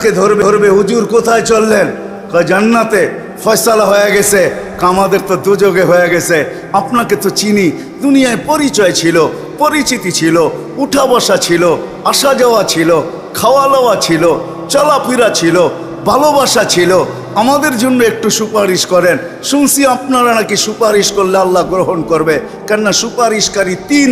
কে ধরবে ধরবে, হুজুর কোথায় চললেন? জান্নাতে। ফয়সালা হয়ে গেছে আমাদের তো দুযোগে হয়ে গেছে। আপনাকে তো চিনি, দুনিয়ায় পরিচয় ছিল, পরিচিতি ছিল, উঠা বসা ছিল, আসা যাওয়া ছিল, খাওয়া দাওয়া ছিল, চলাফেরা ছিল, ভালোবাসা ছিল। আমাদের জন্য একটু সুপারিশ করেন। শুনছি আপনারা নাকি সুপারিশ করলে আল্লাহ গ্রহণ করবে। কেননা সুপারিশকারী তিন,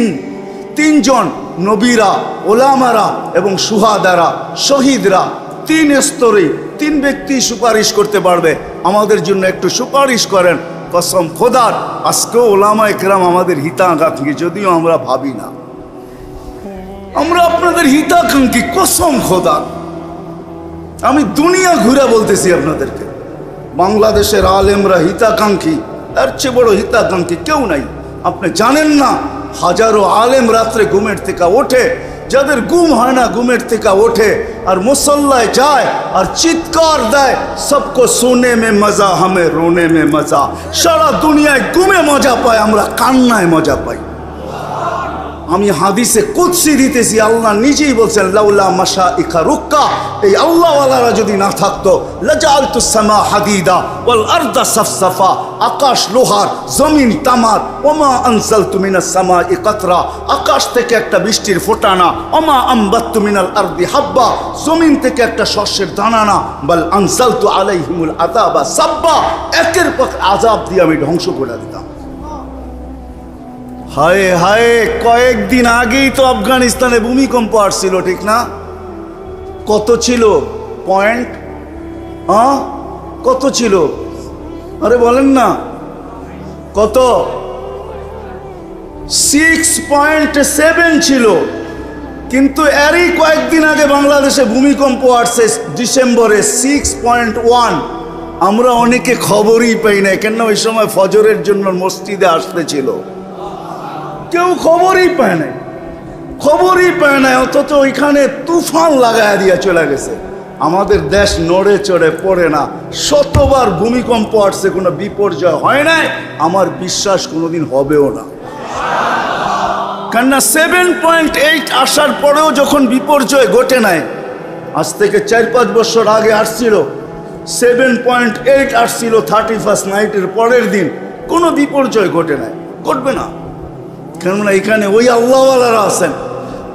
তিনজন নবীরা, ওলামারা এবং সুহাদারা, শহীদরা। তিন স্তরে তিন ব্যক্তি সুপারিশ করতে পারবে। আমাদের জন্য একটু সুপারিশ করেন। কসম খোদার, আজকেও ওলামা একরাম আমাদের হিতাকাঙ্ক্ষী, যদিও আমরা ভাবি না। আমরা আপনাদের হিতাকাঙ্ক্ষী, কসম খোদার। আমি দুনিয়া ঘুরে বলতেছি আপনাদেরকে। বাংলাদেশের আলেমরা হিতাকাঙ্ক্ষী, তার চেয়ে বড় হিতাকাঙ্ক্ষী কেউ নাই। আপনি জানেন না, হাজারো আলেম রাত্রে ঘুমের থেকে ওঠে যাদের ঘুম হয় না, ঘুমের থেকে ওঠে আর মুসল্লায় যায় আর চিৎকার দেয়, সবকো সোনে মে মজা, হামে রোনে মে মজা। সারা দুনিয়ায় ঘুমে মজা পায় আমরা কান্নায় মজা পাই। আমি হাদিসে কুৎসি দিতেছি, আল্লাহ নিজেই বলছেন, লাউলা মাসা ইকা রুক্কা। এই আল্লাহওয়ালারা যদি না থাকতো লাজালতু সামা হাদিদা ওয়াল আরদা সাফসাফা। আকাশ লোহার, জমিন তামার। ওমা আনসালতু মিনাস সামা ইকাতরা আকাশ থেকে একটা বৃষ্টির ফোটানা। ওমা আম্বাত্তু মিনাল আরদি হাব্বা। জমিন থেকে একটা শস্যের দানানা। বল আনসালতু আলাইহিমুল আযাবা সাব্বা। একের পর আযাব দিয়ে আমি ধ্বংস করে দিতাম। হায় হায়, কয়েকদিন আগেই তো আফগানিস্তানে ভূমিকম্প আসছিল, ঠিক না? কত ছিল? পয়েন্ট? কত ছিল? আরে বলেন না। কত? সিক্স পয়েন্ট সেভেন ছিল। কিন্তু এরই কয়েকদিন আগে বাংলাদেশে ভূমিকম্প আসছে ডিসেম্বরে সিক্স পয়েন্ট ওয়ান আমরা অনেকে খবরই পাই না কেন ওই সময় ফজরের জন্য মসজিদে আসতে ছিল। কেউ খবরই পায় নাই। খবরই পায় নাই, অথচ ওইখানে তুফান লাগায় দিয়া চলে গেছে। আমাদের দেশ নড়ে চড়ে পড়ে না। শতবার ভূমিকম্প আসছে, কোনো বিপর্যয় হয় নাই। আমার বিশ্বাস কোনোদিন হবেও না। কেননা সেভেন পয়েন্ট এইট আসার পরেও যখন বিপর্যয় ঘটে নাই, আজ থেকে চার পাঁচ বছর আগে আসছিল সেভেন পয়েন্ট এইট আসছিল থার্টি ফার্স্ট নাইটের পরের দিন, কোনো বিপর্যয় ঘটে নাই। ঘটবে না। কেননা এখানে ওই আল্লাহওয়ালারা আছেন,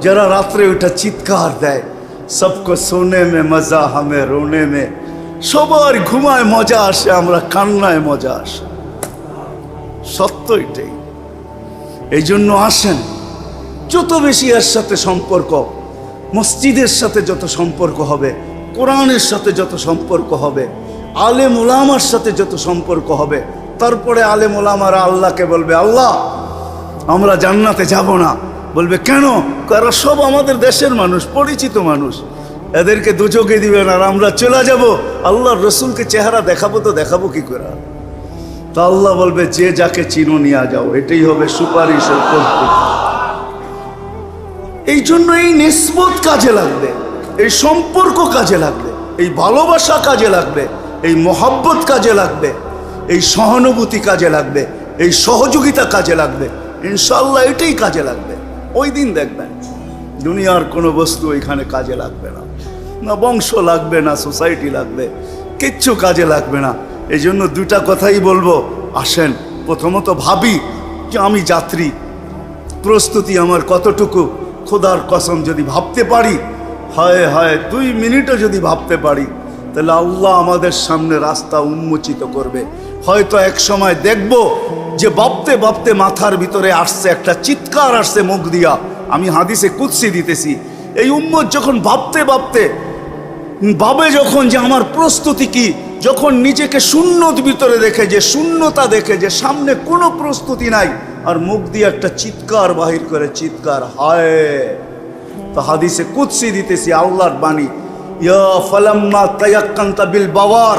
যারা রাত্রে ওইটা চিৎকার দেয়। সবকো সোনে মে মজা হামে রোনে মে সবার ঘুমায় মজা আসে আমরা কান্নায় মজা আসে সত্য এটাই এই জন্য আসেন। যত বেশি এর সাথে সম্পর্ক, মসজিদের সাথে যত সম্পর্ক হবে, কোরআনের সাথে যত সম্পর্ক হবে, আলে মোলামার সাথে যত সম্পর্ক হবে, তারপরে আলেম ওলামারা আল্লাহকে বলবে, আল্লাহ, আমরা জান্নাতে যাব না। বলবে, কেন? কারা সব আমাদের দেশের মানুষ, পরিচিত মানুষ। এদেরকে দুচোখে দিবেন আর আমরা চলে যাব। আল্লাহর রসুলকে চেহারা দেখাবো তো দেখাবো কি করে? তা আল্লাহ বলবে, যে যাকে চিনো নিয়ে যাও, এটাই হবে পদ্ধতি। এই জন্য এই নিসবত কাজে লাগবে, এই সম্পর্ক কাজে লাগবে, এই ভালোবাসা কাজে লাগবে, এই মহব্বত কাজে লাগবে, এই সহানুভূতি কাজে লাগবে, এই সহযোগিতা কাজে লাগবে। ইনশাল্লাহ এটাই কাজে লাগবে। ওই দিন দেখবেন, দুনিয়ার কোনো বস্তু এখানে কাজে লাগবে না। না বংশ লাগবে, না সোসাইটি লাগবে, কিচ্ছু কাজে লাগবে না। এই জন্য দুটা কথাই বলব, আসেন, প্রথমত ভাবি যে আমি যাত্রী। প্রস্তুতি আমার কতটুকু, খোদার কসম যদি ভাবতে পারি, হায় হায়, দুই মিনিটও যদি ভাবতে পারি, তাহলে আল্লাহ আমাদের সামনে রাস্তা উন্মোচিত করবে। হয়তো এক সময় দেখব যে ভাবতে ভাবতে মাথার ভিতরে আসছে, একটা চিৎকার আসছে মুখ দিয়া। আমি হাদিসে কুৎসি দিতেছি। এই উম্মত যখন ভাবতে ভাবতে, ভাবে যখন যে আমার প্রস্তুতি কি, যখন নিজেকে শূন্যর ভিতরে দেখে, যে শূন্যতা দেখে, যে সামনে কোনো প্রস্তুতি নাই, আর মুখ দিয়ে একটা চিৎকার বাহির করে, চিৎকার, হায়! তো হাদিসে কুৎসি দিতেছি, আল্লাহর বাণী, ইয়া ফালাম্মা তায়াক্কান্তা বিল বাওয়ার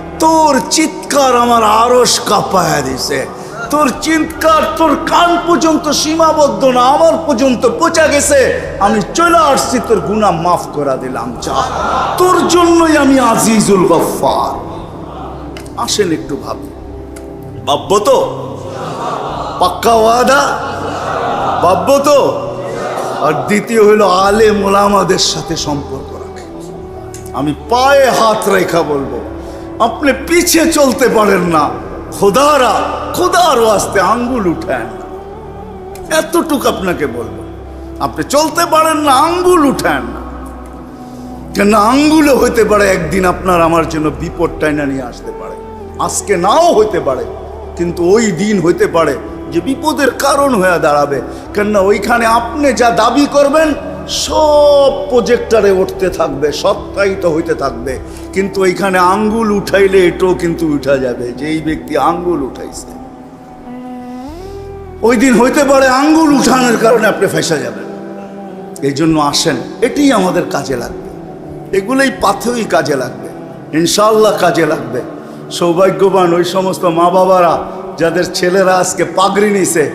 তোর চিৎকার আমার আরস কাঁপায়া দিছে। তোর চিৎকার, তোর কান পর্যন্ত সীমাবদ্ধ না, আমার পর্যন্ত পচা গেছে। আমি চলে আসছি, তোর গুণা মাফ করা দিলাম, যা। তোর জন্যই আমি আজিজুল গফ্ফার। আসেন একটু ভাবি। ভাববো তো? পাক্কা ওয়াদা? ভাববো তো? আর দ্বিতীয় হলো আলে মোলামাদের সাথে সম্পর্ক রাখে। আমি পায়ে হাত রেখা বলব। আপনি পিছিয়ে চলতে পারেন না। খোদারা, খোদার আসতে আঙ্গুল উঠায় না এতটুক আপনাকে বলব। আপনি চলতে পারেন না, আঙ্গুল উঠায় না কেন আঙ্গুলও হইতে পারে, একদিন আপনার আমার জন্য বিপদ টাইনা নিয়ে আসতে পারে। আজকে নাও হইতে পারে, কিন্তু ওই দিন হইতে পারে যে বিপদের কারণ হয়ে দাঁড়াবে। কেননা ওইখানে আপনি যা দাবি করবেন সব প্রজেক্টারে উঠতে থাকবে, সত্যায়িত হইতে থাকবে। কিন্তু ওইখানে আঙ্গুল উঠাইলে এটাও কিন্তু উঠা যাবে যে এই ব্যক্তি আঙ্গুল উঠাইছে। ওই দিন হইতে পারে আঙ্গুল উঠানোর কারণে আপনি ফেসা যাবেন। এই জন্য আসেন, এটি আমাদের কাজে লাগবে। এগুলোই পাথেই কাজে লাগবে ইনশাল্লাহ কাজে লাগবে। সৌভাগ্যবান ওই সমস্ত মা বাবারা যাদের ছেলেরা আজকে পাগড়ি নিছে,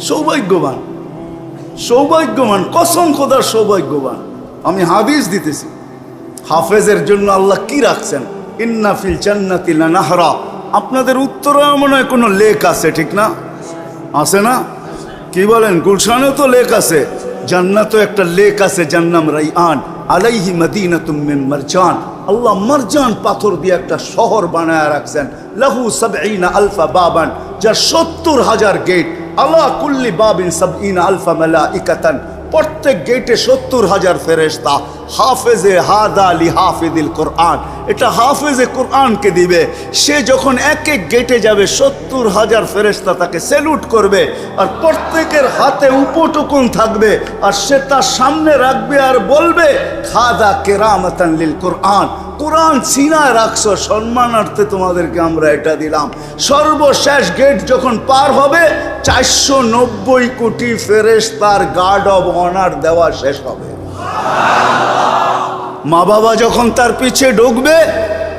সৌভাগ্যবান। সৌভাগ্যবান, কসম খোদার সৌভাগ্যবান। আমি হাদিস দিতেছি, হাফেজের জন্য আল্লাহ কি রাখছেন? ইন্নাফিল জান্নাতিল নাহরা আপনাদের উত্তরে মনে হয় কোনো লেক আছে, ঠিক না? আছে না? কি বলেন? গুলশানেও তো লেক আছে। জান্নাতও একটা লেক আছে জান্নাম রাইআন। আলাইহি মদিনাতুম মিন মারজান। আল্লাহ মারজান পাথর দিয়ে একটা শহর বানায় রাখছেন। লাহু সাবঈনা আলফা বাবান যার সত্তর হাজার গেট। আল্লাহ কুল্লি বাবিন সাবঈনা আলফা মেলা ইকাতান প্রত্যেক গেটে সত্তর হাজার ফেরেশতা। হাফেজে হাদা লি হাফিদিল কোরআন। এটা হাফেজে কোরআনকে দিবে। সে যখন এক এক গেটে যাবে, সত্তর হাজার ফেরেশতা তাকে স্যালুট করবে, আর প্রত্যেকের হাতে উপটুকুন থাকবে, আর সে তার সামনে রাখবে আর বলবে, খাদা কেরামতান লিল কোরআন। কোরআন সিনায় রাখছো, সম্মানার্থে তোমাদেরকে আমরা এটা দিলাম। সর্বশেষ গেট যখন পার হবে, চারশো নব্বই কোটি ফেরেশতার গার্ড অব অনার দেওয়া শেষ হবে। মা বাবা যখন তার পিছে ঢুকবে,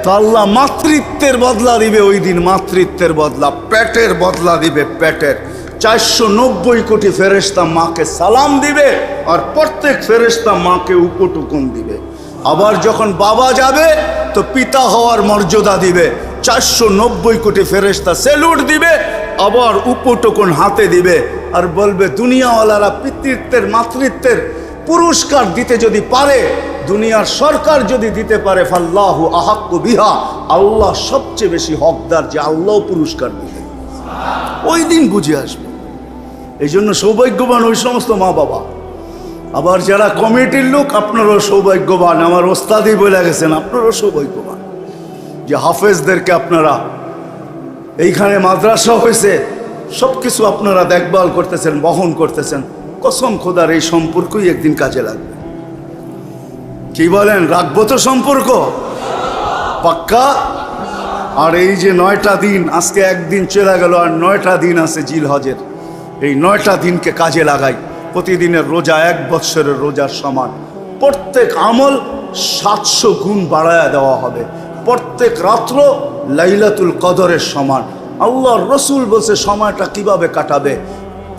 তো আল্লাহ মাতৃত্বের বদলা দিবে ওই দিন, মাতৃত্বের বদলা, পেটের বদলা দিবে পেটের। চারশো নব্বই কোটি ফেরেস্তা মাকে সালাম দিবে আর প্রত্যেক ফেরেস্তা মাকে উপটুকুন দিবে। আবার যখন বাবা যাবে, তো পিতা হওয়ার মর্যাদা দিবে। চারশো নব্বই কোটি ফেরেস্তা সেলুট দিবে, আবার উপটুকুন হাতে দিবে। আর বলবে, দুনিয়াওয়ালারা পিতৃত্বের, মাতৃত্বের পুরস্কার দিতে যদি পারে, দুনিয়ার সরকার যদি দিতে পারে, ফাল্লাহু আহাক্কু বিহা, আল্লাহ সবচেয়ে বেশি হকদার যে আল্লাহ পুরস্কার দিবে। ওই দিন বুঝে আসবে। এই জন্য সৌভাগ্যবান ওই সমস্ত মা বাবা। আবার যারা কমিটির লোক, আপনারও সৌভাগ্যবান। আমার ওস্তাদি বলে গেছেন, আপনারও সৌভাগ্যবান। যে হাফেজদেরকে আপনারা, এইখানে মাদ্রাসা হয়েছে সব কিছু আপনারা দেখভাল করতেছেন, বহন করতেছেন। কসম খোদার এই সম্পর্কই একদিন কাজে লাগবে। কি বলেন, রাখব তো সম্পর্ক? পাক্কা? আর এই যে নয়টা দিন, আজকে একদিন চলে গেল, আর নয়টা দিন আছে জিল হজের। এই নয়টা দিনকে কাজে লাগাই। প্রতিদিনের রোজা, এক বৎসরের রোজার সমান। প্রত্যেক আমল সাতশো গুণ বাড়ায়া দেওয়া হবে। প্রত্যেক রাত্র লাইলাতুল কদরের সমান। আল্লাহর রসুল বলছে, সময়টা কীভাবে কাটাবে?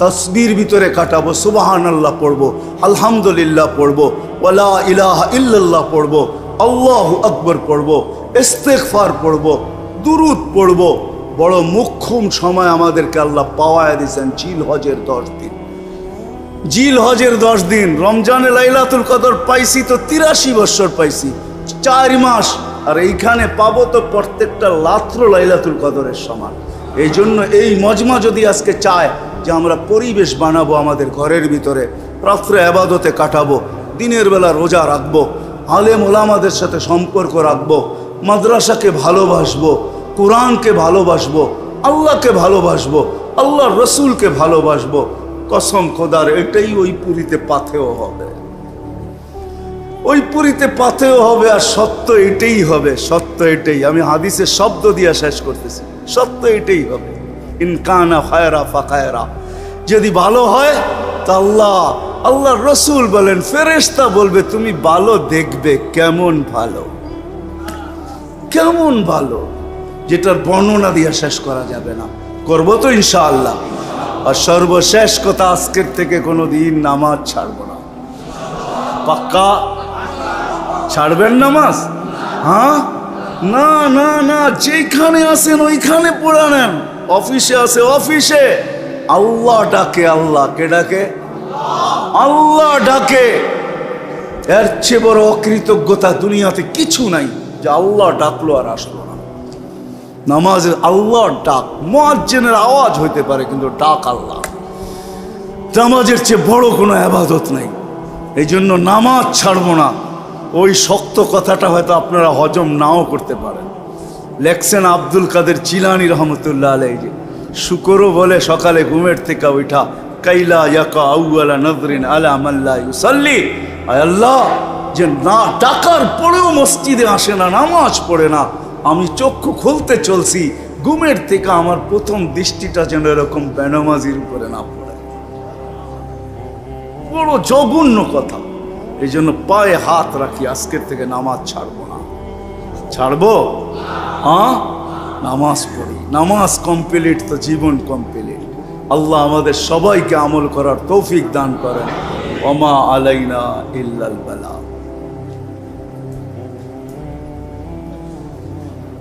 তসবির ভিতরে কাটাবো সুবাহান আল্লাহ পড়ব, আলহামদুলিল্লাহ পড়ব ওলা ইলাহা ইল্লাল্লাহ পড়ব, আল্লাহ আকবর পড়ব ইস্তেকফার পড়ব, দুরুদ পড়ব। বড় মুখ্যম সময় আমাদেরকে আল্লাহ পাওয়ায় দিয়েছেন জিল হজের দশ দিন। জিল হজের দশ দিন, রমজানে লাইলাতুল কদর পাইছি তো তিরাশি বছর পাইছি, চার মাস। আর এইখানে পাবো তো প্রত্যেকটা লাত্র লাইলাতুল কদরের সমান। এই জন্য এই মজমা যদি আজকে চায় যে আমরা পরিবেশ বানাবো আমাদের ঘরের ভিতরে, রাত্রে আবাদতে কাটাবো, দিনের বেলা রোজা রাখব, আলেম ওলামাদের সাথে সম্পর্ক রাখব, মাদ্রাসাকে ভালোবাসবো, কোরআনকে ভালোবাসবো, আল্লাহকে ভালোবাসবো, আল্লাহর রসুলকে ভালোবাসবো, কসম খোদার, এটাই ওই পুরীতে পাথেও হবে। ওই পুরীতে পাতেও হবে আর সত্য এটাই হবে, সত্য এটাই। আমি হাদিসের শব্দ দিয়া শেষ করতেছি। সত্য এটাই হবে। ইনকানা ফায়রা ফাকায়রা যদি ভালো হয়, তা আল্লাহ আল্লাহ রসুল বলেন, ফেরেশতা বলবে, তুমি ভালো দেখবে, কেমন ভালো? কেমন ভালো? যেটার বর্ণনা দিয়ে শেষ করা যাবে না। করব তো ইনশাআল্লাহ। আর সর্বশেষ কথা, আজকের থেকে কোনো দিন নামাজ ছাড়বো না। পাক্কা? ছাড়বেন নামাজ? হ্যাঁ? না না না, যেখানে আছেন ওইখানে পড়ে নেন। অফিসে আছে, অফিসে। আল্লাহ ডাকে, আল্লাহ কে ডাকে? আল্লাহ ডাকে। এর চেয়ে বড় অকৃতজ্ঞতা দুনিয়াতে কিছু নাই যে আল্লাহ ডাকলো আর আসলো না। নামাজের আল্লাহর ডাক, মোয়াজ্জেনের আওয়াজ হইতে পারে, কিন্তু ডাক আল্লাহ। নামাজের চেয়ে বড় কোনো আবাদত নাই। এই জন্য নামাজ ছাড়বো না। ওই শক্ত কথাটা হয়তো আপনারা হজম নাও করতে পারেন। লেখছেন আব্দুল কাদের চিলানি রহমতুল্লাহ আলাই যে শুকরও বলে, সকালে ঘুমের থেকে ওইটা কাইলা ইয়াকা আউয়ালা নজরিন আলা মাল্লা ইউসাল্লি। আল্লাহ, যে না টাকার পরেও মসজিদে আসে না, নামাজ পড়ে না, আমি চক্ষু খুলতে চলছি, ঘুমের থেকে আমার প্রথম দৃষ্টিটা যেন এরকম বেনামাজির উপরে না পড়ে। বড় জঘন্য কথা। এই জন্য পায়ে হাত রাখি আজকের থেকে নামাজ ছাড়বো না ছাড়বো হ্যাঁ নামাজ পড়ি নামাজ কমপ্লিট তো জীবন কমপ্লিট আল্লাহ আমাদের সবাইকে আমল করার তৌফিক দান করেন ওমা আলাইনা ইল্লাল বালা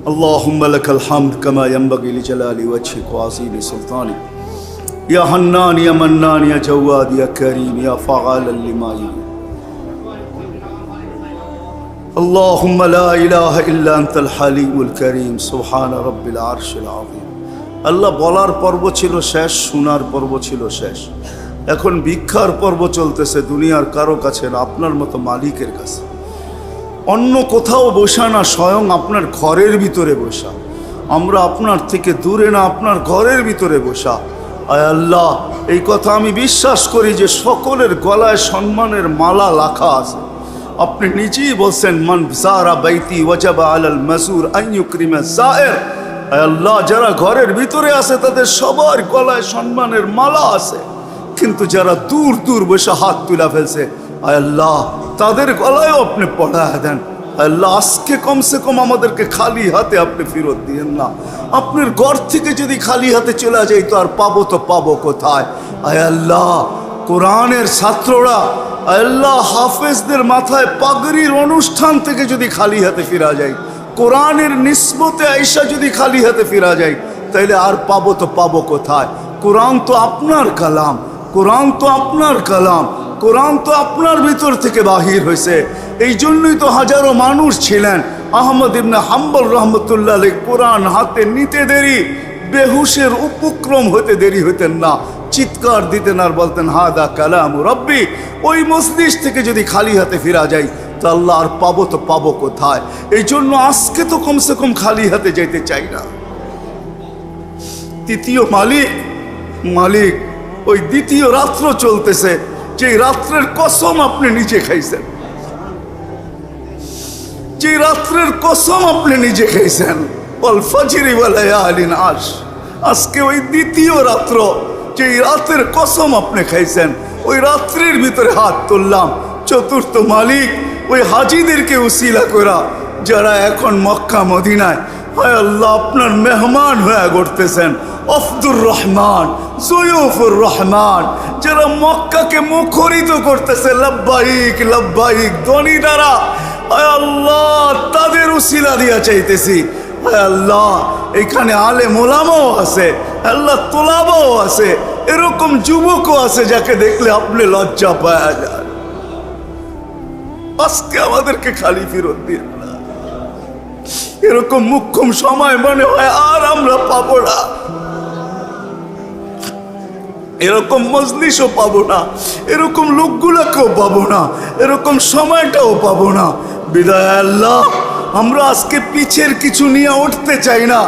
اللهم لك الحمد كما ينبغي لجلال وجهك وعظيم سلطانك يا حنان يا منان يا جواد يا كريم يا فعالا لما يريد اللهم لا إله إلا أنت الحليم الكريم سبحان رب العرش العظيم আল্লাহ বলার পর্ব ছিল শেষ শোনার পর্ব ছিল শেষ এখন ভিক্ষার পর্ব চলতেছে দুনিয়ার কারো কাছে না আপনার মতো মালিকের কাছে অন্য কোথাও বসা না স্বয়ং আপনার ঘরের ভিতরে বসা আমরা আপনার থেকে দূরে না আপনার ঘরের ভিতরে বসা আয় আল্লাহ এই কথা আমি বিশ্বাস করি যে সকলের গলায় সম্মানের মালা লাখা আছে আপনি নিজেই বলছেন মান সারা বাইতি ওয়াজাবা আলাল মাসুর আইয়ুকরিমা সায়ের আল্লাহ যারা ঘরের ভিতরে আছে তাদের সবার গলায় সম্মানের মালা আছে। কিন্তু যারা দূর দূর বসে হাত তুলা ফেলছে আল্লাহ, তাদের গলায়ও আপনি পড়ায় দেন। আল্লাহ, আজকে কমসে কম আমাদেরকে খালি হাতে আপনি ফেরত দিয়েন না। আপনার ঘর থেকে যদি খালি হাতে চলে যাই, তো আর পাবো তো পাবো কোথায়? আয় আল্লাহ কোরআনের ছাত্ররা আল্লাহ হাফেজদের মাথায় পাগড়ির অনুষ্ঠান থেকে যদি খালি হাতে ফিরা যায়, কোরআনের নিসবতে আইসা যদি খালি হাতে ফিরা যায়, তাইলে আর পাবো তো পাবো কোথায়? কোরআন তো আপনার কালাম, কোরআন তো আপনার কালাম, কোরআন তো আপনার ভিতর থেকে বাহির হয়েছে। এই জন্যই তো হাজারো মানুষ ছিলেন। আহমদ ইবনে হাম্বল রহমতুল্লাহ কোরআন হাতে নিতে দেরি। বেহুশের উপক্রম হতে দেরি হতেন না। চিৎকার দিতেন আর বলতেন, হাদা কালাম রব্বি। ওই মসজিদ থেকে যদি খালি হাতে ফিরা যাই, তো আল্লাহ আর পাবো তো পাবো কোথায়? এই জন্য আজকে তো কমসে কম খালি হাতে যেতে চাই না। তৃতীয় মালিক মালিক, ওই দ্বিতীয় রাত্র চলতেছে যে রাত্রের কসম আপনি নিজে খাইছেন। যে রাত্রের কসম আপনি নিজে খাইছেন। অল ফজরি আলিন আস আজকে ওই দ্বিতীয় রাত্র যে রাতের কসম আপনি খাইছেন, ওই রাত্রির ভিতরে হাত তুললাম। চতুর্থ মালিক, ওই হাজিদেরকে উসিলা করা যারা এখন মক্কা, মদিনায়, হয় আল্লাহ, আপনার মেহমান হয়ে ঘটতেছেন অফদুর রহমান, জয়ুফুর রহমান, যারা মক্কাকে মুখরিত করতেছে, লব্বাইক লব্বাইক ধনী দ্বারা আল্লাহ, তাদের উসিলা দিয়া চাইতেছি। আল্লাহ, এখানে আলে মোলামাও আছে, আল্লাহ তোলাবাও আছে, এরকম যুবকও আছে যাকে দেখলে আপনি লজ্জা পাওয়া যায় আজকে আমাদেরকে খালি ফেরত দিয়ে এরকম মুখ্যম সময় মনে হয় আর আমরা পাবো না। এরকম মজলিসও পাবো না, এরকম লোকগুলোকেও পাবো না, এরকম সময়টাও পাবো না। বিদায় আল্লাহ। আমরা আজকে পিছের কিছু নিয়ে উঠতে চাই না।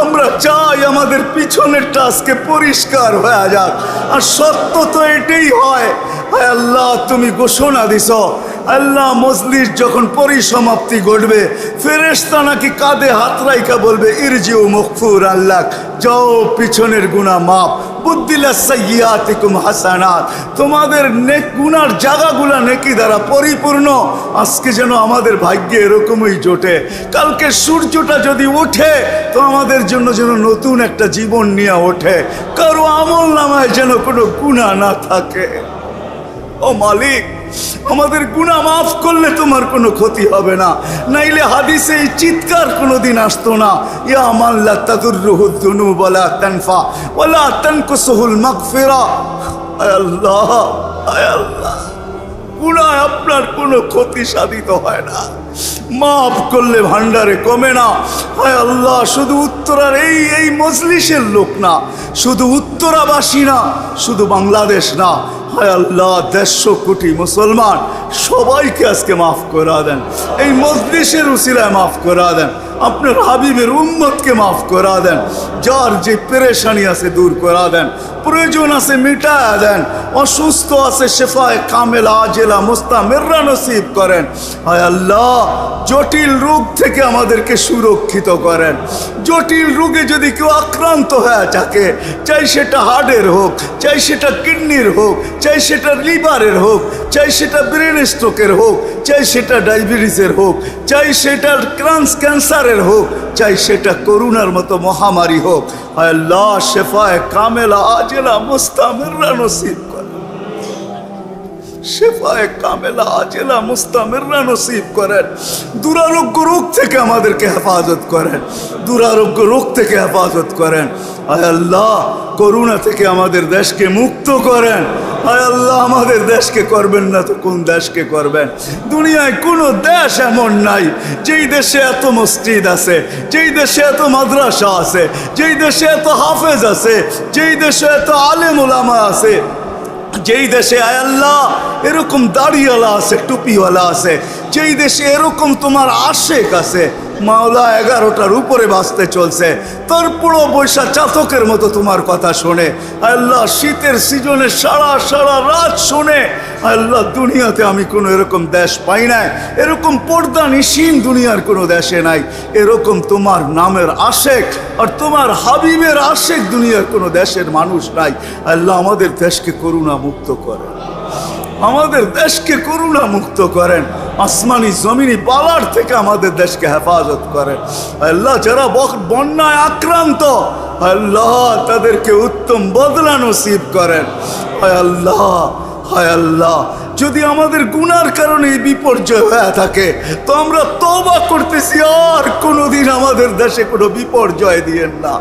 আমরা চাই আমাদের পিছনেরটা আজকে পরিষ্কার হয়ে যাক। আর সত্য তো এটাই হয়। আল্লাহ, তুমি ঘোষণা দিছ। আল্লাহ মজলিস যখন পরিসমাপ্তি ঘটবে, ফেরেশতা নাকি কাঁধে হাত রাইকা বলবে, ইরজিউ মকফুর আল্লাহ, যাও পিছনের গুণা মাপ বুদ্দিলা সাইয়াতিকুম হাসানাত। তোমাদের নেক গুনার জায়গাগুলা নেকি দ্বারা পরিপূর্ণ। আজকে যেন আমাদের ভাগ্যে এরকমই জোটে। কালকে সূর্যটা যদি ওঠে, তো আমাদের জন্য যেন নতুন একটা জীবন নিয়ে ওঠে। কারও আমল নামায় যেন কোনো গুণা না থাকে। ও মালিক আমাদের গুণা মাফ করলে তোমার কোনো ক্ষতি হবে না। নাইলে হাদিসে এই চিৎকার কোনো দিন আসতো না। ইয়া মাল্লা তাদুর দুনুব বলা তানফা বলা তানকুসুহুল মাগফিরা। আয় আল্লাহ আয় আল্লাহ। গুণায় আপনার কোনো ক্ষতি সাধিত হয় না। মাফ করলে ভান্ডারে কমে না। হায় আল্লাহ, শুধু উত্তরার এই এই মজলিসের লোক না, শুধু উত্তরাবাসী না, শুধু বাংলাদেশ না। হায় আল্লাহ, দেড়শো কোটি মুসলমান সবাইকে আজকে মাফ করা দেন। এই মজলিসের উসিলায় মাফ করা দেন। আপনার হাবিবের উম্মতকে মাফ করা দেন। যার যে পেরেশানি আছে দূর করা দেন। প্রয়োজন আছে মিটায়া দেন। অসুস্থ আছে, শেফায় কামেলা, আজেলা, মুস্তামেররা নসিব করেন। হায় আল্লাহ জটিল রোগ থেকে আমাদেরকে সুরক্ষিত করেন। জটিল রোগে যদি কেউ আক্রান্ত হয়ে থাকে, চাই সেটা হার্টের হোক, চাই সেটা কিডনির হোক, চাই সেটা লিভারের হোক, চাই সেটা ব্রেন স্ট্রোকের হোক, চাই সেটা ডায়াবেটিসের হোক, চাই সেটা ক্রান্স ক্যান্সারের হোক, চাই সেটা করুণার মতো মহামারী হোক। আল্লাহ, শেফায় কামেলা, আজেলা, মুস্তামেররা নসিব। শেফায় কামেলা করেন। দুরারোগ্য রোগ থেকে আমাদেরকে হেফাজত করেন। দুরারোগ্য রোগ থেকে হেফাজত করেন। আল্লাহ, করুণা থেকে আমাদের দেশকে মুক্ত করেন। আয় আল্লাহ, আমাদের দেশকে করবেন না তো কোন দেশকে করবেন? দুনিয়ায় কোনো দেশ এমন নাই, যেই দেশে এত মসজিদ আছে, যেই দেশে এত মাদ্রাসা আছে, যেই দেশে এত হাফেজ আছে, যেই দেশে এত আলেম ওলামা আছে। যেই দেশে আয় আল্লাহ, এরকম দাড়িওয়ালা আছে, টুপিওয়ালা আছে। যেই দেশে এরকম তোমার আশেক আছে মাওলা এগারোটার উপরে বাঁচতে চলছে। তোর পুরো বৈশা চাতকের মতো তোমার কথা শোনে। আল্লাহ শীতের সিজনে সারা সারা রাত শোনে। আল্লাহ দুনিয়াতে আমি কোনো এরকম দেশ পাই নাই। এরকম পর্দা নিশীন দুনিয়ার কোনো দেশে নাই। এরকম তোমার নামের আশেক আর তোমার হাবিবের আশেক দুনিয়ার কোনো দেশের মানুষ নাই। আল্লাহ আমাদের দেশকে করুণা মুক্ত করে। আমাদের দেশকে করুণা মুক্ত করেন। আসমানি জমিনি পালার থেকে আমাদের দেশকে হেফাজত করেন। আল্লাহ যারা বন্যায় আক্রান্ত, আল্লাহ তাদেরকে উত্তম বদলা নসিব করেন। হায় আল্লাহ হায় আল্লাহ, যদি আমাদের গুনার কারণে এই বিপর্যয় হয়ে থাকে, তো আমরা তবা করতেছি, আর কোনোদিন আমাদের দেশে কোনো বিপর্যয় দিয়েন না।